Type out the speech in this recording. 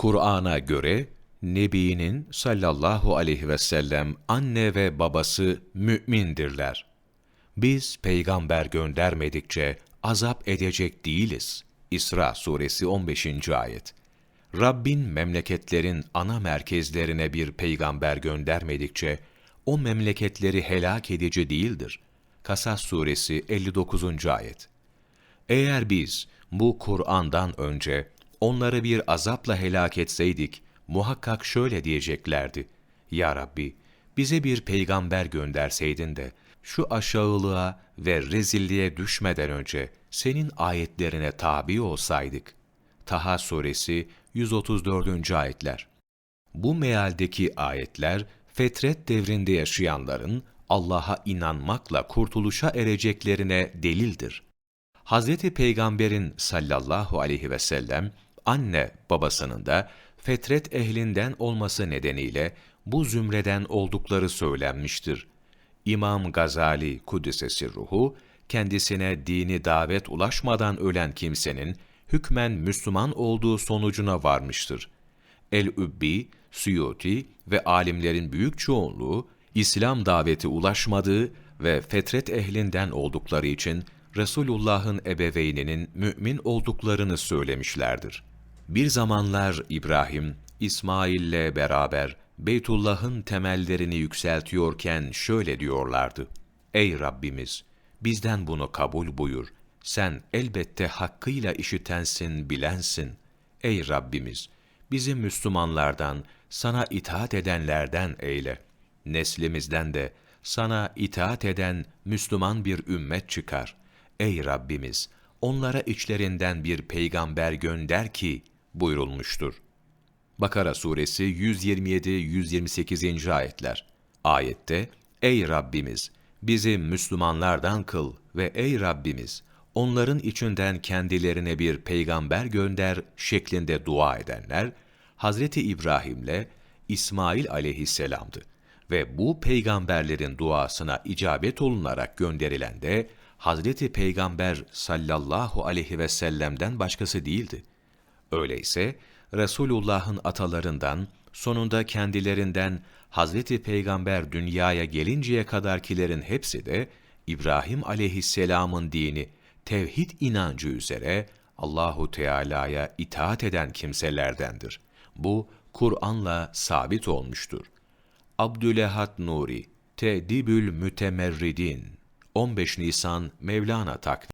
Kur'an'a göre Nebi'nin sallallahu aleyhi ve sellem anne ve babası mümindirler. Biz peygamber göndermedikçe azap edecek değiliz. İsra suresi 15. ayet. Rabbin memleketlerin ana merkezlerine bir peygamber göndermedikçe o memleketleri helak edici değildir. Kasas suresi 59. ayet. Eğer biz bu Kur'an'dan önce onları bir azapla helak etseydik, muhakkak şöyle diyeceklerdi. Ya Rabbi, bize bir peygamber gönderseydin de, şu aşağılığa ve rezilliğe düşmeden önce senin ayetlerine tabi olsaydık. Taha suresi 134. ayetler. Bu mealdeki ayetler, fetret devrinde yaşayanların Allah'a inanmakla kurtuluşa ereceklerine delildir. Hazreti Peygamber'in sallallahu aleyhi ve sellem anne babasının da fetret ehlinden olması nedeniyle bu zümreden oldukları söylenmiştir. İmam Gazali Kuddisesi ruhu kendisine dini davet ulaşmadan ölen kimsenin hükmen Müslüman olduğu sonucuna varmıştır. El-Übbi, Suyuti ve alimlerin büyük çoğunluğu İslam daveti ulaşmadığı ve fetret ehlinden oldukları için Resulullah'ın ebeveyninin mümin olduklarını söylemişlerdir. Bir zamanlar İbrahim, İsmail'le beraber Beytullah'ın temellerini yükseltiyorken şöyle diyorlardı. Ey Rabbimiz! Bizden bunu kabul buyur. Sen elbette hakkıyla işitensin, bilensin. Ey Rabbimiz! Bizi Müslümanlardan, sana itaat edenlerden eyle. Neslimizden de sana itaat eden Müslüman bir ümmet çıkar. Ey Rabbimiz! Onlara içlerinden bir peygamber gönder ki buyurulmuştur. Bakara suresi 127-128. ayetler. Ayette, Ey Rabbimiz! Bizi Müslümanlardan kıl ve ey Rabbimiz! Onların içinden kendilerine bir peygamber gönder şeklinde dua edenler, Hazreti İbrahim'le İsmail aleyhisselamdı. Ve bu peygamberlerin duasına icabet olunarak gönderilen de Hazreti Peygamber sallallahu aleyhi ve sellem'den başkası değildi. Öyleyse Resulullah'ın atalarından, sonunda kendilerinden Hazreti Peygamber dünyaya gelinceye kadarkilerin hepsi de İbrahim aleyhisselamın dini, tevhid inancı üzere Allahu Teala'ya itaat eden kimselerdendir. Bu Kur'an'la sabit olmuştur. Abdülehat Nuri, Tedibül Mütemerridin 15 Nisan Mevlana takvimi